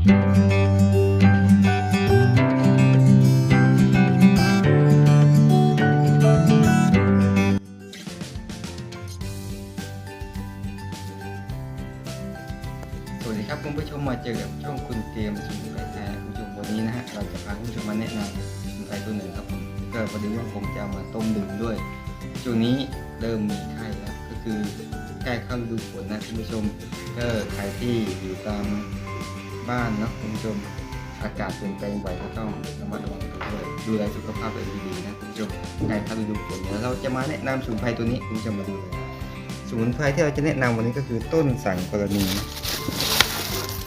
สวัสดีครับคุณผู้ชมมาเจอกับช่องคุณเกมสูงไปแท้คุณผู้ชมวันนี้นะฮะเราจะพาคุณผู้ชมมาแนะนำสมุนไพรตัวหนึ่งครับผมก็พอดีว่าผมจะมาต้มดื่มด้วยช่วงนี้เริ่มมีไข้แล้วก็คือใกล้เข้าฤดูฝนนะคุณผู้ชมก็ใครที่อยู่ตาม บ้านเนาะคุณผู้ชมอากาศเปลี่ยนแปลงบ่อยก็ต้องระมัดระวังตัวด้วยดูแลสุขภาพตัวเองดีๆนะคุณผู้ชมใกล้เข้าฤดูฝนเดี๋ยวเราจะมาแนะนำสมุนไพรตัวนี้คุณผู้ชมมาดูเลยสมุนไพรที่เราจะแนะนำวันนี้ก็คือต้นสังกรณี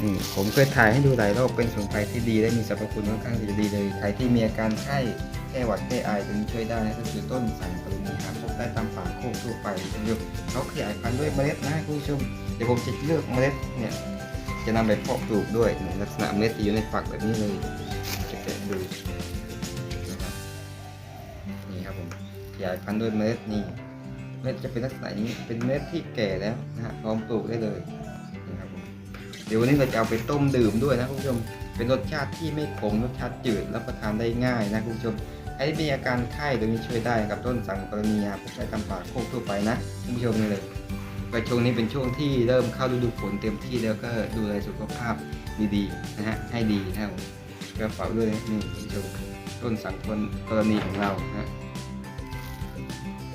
อืมผมเคยถ่ายให้ดูหลายรอบเป็นสมุนไพรที่ดีและมีสรรพคุณค่อนข้างจะดีเลยใครที่มีอาการไข้แก้หวัดแก้ไอตัวนี้ช่วยได้นะก็คือต้นสังกรุนีครับพบได้ตามป่าโคกทั่วไปคุณผู้ชมเขาขยายพันธุ์ด้วยเมล็ดนะคุณผู้ชมเดี๋ยวผมจะเลือกเมล็ดเนี่ย จะนำไปเพาะปลูกด้วยเนี่ยลักษณะเมล็ดจะอยู่ในฝักแบบนี้เลยจะแกะดูนะครับนี่ครับผมขยายพันธุ์ด้วยเมล็ดนี่เมล็ดจะเป็นลักษณะนี้เป็นเมล็ดที่แก่แล้วนะฮะพร้อมปลูกได้เลยนี่ครับผมเดี๋ยววันนี้เราจะเอาไปต้มดื่มด้วยนะคุณผู้ชมเป็นรสชาติที่ไม่ขมรสชาติจืดรับประทานได้ง่ายนะคุณผู้ชมใครที่มีอาการไข้ตัวนี้ช่วยได้กับต้นสังกรณียาพวกใช้ตำป่าโคกทั่วไปนะคุณผู้ชมนี่เลย ก็ช่วงนี้เป็นช่วงที่เริ่มเข้าฤดูฝนเต็มที่แล้วก็ดูแลสุขภาพดีๆนะฮะให้ดีนะครับผมก็ฝากด้วยนี่คุณผู้ชมต้นสังกรณีของเรานะฮะ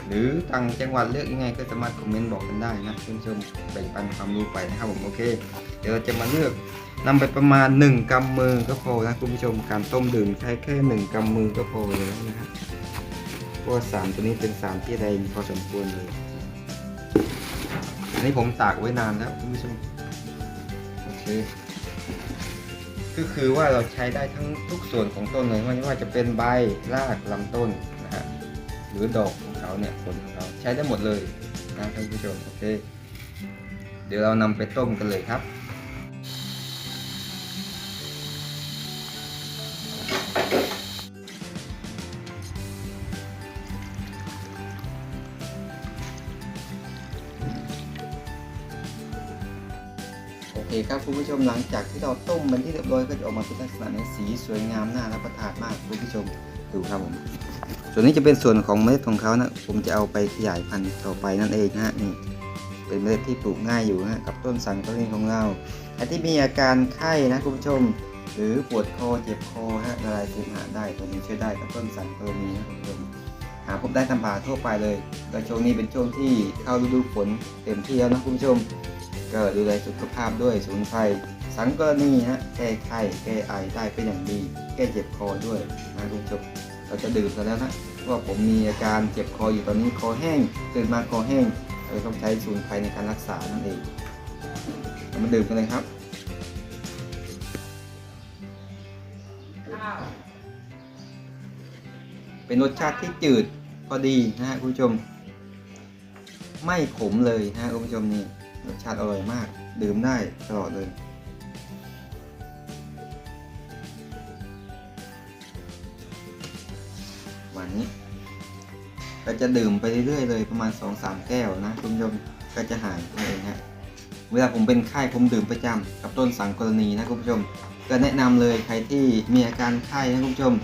หรือต่างจังหวัดเลือกยังไงก็สามารถคอมเมนต์บอกกันได้นะคุณผู้ชมแบ่งปันความรู้ไปนะครับผมโอเค เดี๋ยวเราจะมาเลือกนำไปประมาณ 1กำมือก็พอนะคุณผู้ชมการต้มดื่มใช้แค่1กำมือก็พอเลยนะครับเพราะสารตัวนี้เป็นสารที่แรงพอสมควรเลย อันนี้ผมตากไว้นานแล้วคุณผู้ชมโอเค ก็คือว่าเราใช้ได้ทั้งทุกส่วนของต้นเลยไม่ว่าจะเป็นใบรากลำต้นนะฮะหรือดอกของเขาเนี่ยผลของเขาใช้ได้หมดเลยนะท่านผู้ชมโอเค เดี๋ยวเรานำไปต้มกันเลยครับ เคครับคุณผู้ชมหลังจากที่เราต้มเป็นที่เรียบร้อยก็จะออกมาเป็นลักษณะในสีสวยงามน่ารับประทานมากคุณผู้ชมดูครับผมส่วนนี้จะเป็นส่วนของเมล็ดของเขานะผมจะเอาไปขยายพันธุ์ต่อไปนั่นเองนะฮะนี่เป็นเมล็ดที่ปลูกง่ายอยู่นะกับต้นสังกะรีของเราใครที่มีอาการไข้นะคุณผู้ชม หรือปวดคอเจ็บคอฮะละลายเสมหะได้ตัวนี้ช่วยได้กับต้นสังกะรีนะคุณผู้ชมหาพบได้ตามป่าทั่วไปเลยก็ช่วงนี้เป็นช่วงที่เข้าฤดูฝนเต็มที่แล้วนะคุณผู้ชม ก็ดูแลสุขภาพด้วยสมุนไพรสังกรณีฮะแก้ไข้แก้ไอได้เป็นอย่างดี แก้เจ็บคอด้วยนะคุณผู้ชมเราจะดื่มกันแล้วนะว่าผมมีอาการเจ็บคออยู่ตอนนี้คอแห้งตื่นมาคอแห้งเราต้องใช้สมุนไพรในการรักษานั่นเองเรามาดื่มกันเลยครับเป็นรสชาติที่จืดพอดีนะฮะคุณผู้ชม ไม่ขมเลยนะฮะคุณผู้ชมนี่ รสชาติอร่อยมาก ดื่มได้ตลอดเลย วันนี้ ก็จะดื่มไปเรื่อยๆเลยประมาณ 2-3 แก้วนะคุณผู้ชมก็จะหายไปเองฮะเวลาผมเป็นไข้ผมดื่มประจำกับต้นสังกรณีนะคุณผู้ชม ก็แนะนำเลยใครที่มีอาการไข้นะคุณผู้ชม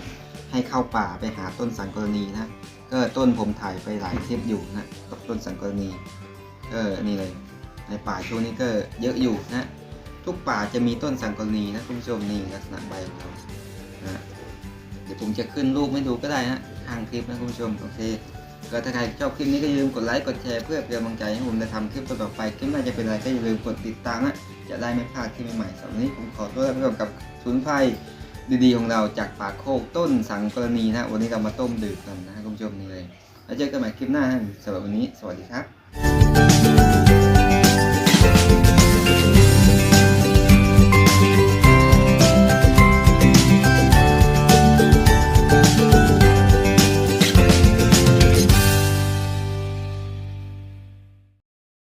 ให้เข้าป่าไปหาต้นสังกรณีนะก็ต้นผมถ่ายไปหลายคลิปอยู่นะกับต้นสังกรณีก็นี่เลย ในป่าช่วงนี้ก็เยอะอยู่นะ ทุกป่าจะมีต้นสังกรณีนะคุณผู้ชมนี่ลักษณะใบของเขานะเดี๋ยวผมจะขึ้นรูปให้ดูก็ได้นะข้างคลิปนะคุณผู้ชมโอเค ก็ถ้าใครชอบคลิปนี้ก็อย่าลืมกดไลค์กดแชร์เพื่อเป็นกำลังใจให้ผมได้ทำคลิปต่อไปคลิปหน้าจะเป็นอะไรก็อย่าลืมกดติดตามนะจะได้ไม่พลาดที่ใหม่ๆสำหรับนี้ผมขอตัวลาไปก่อนกับศูนย์ไพดีๆของเราจากป่าโคกต้นสังกรณีนะวันนี้เรามาต้มดื่มกันนะคุณผู้ชมนี่เลยแล้วเจอกันใหม่คลิปหน้านะสำหรับวันนี้ สวัสดีครับ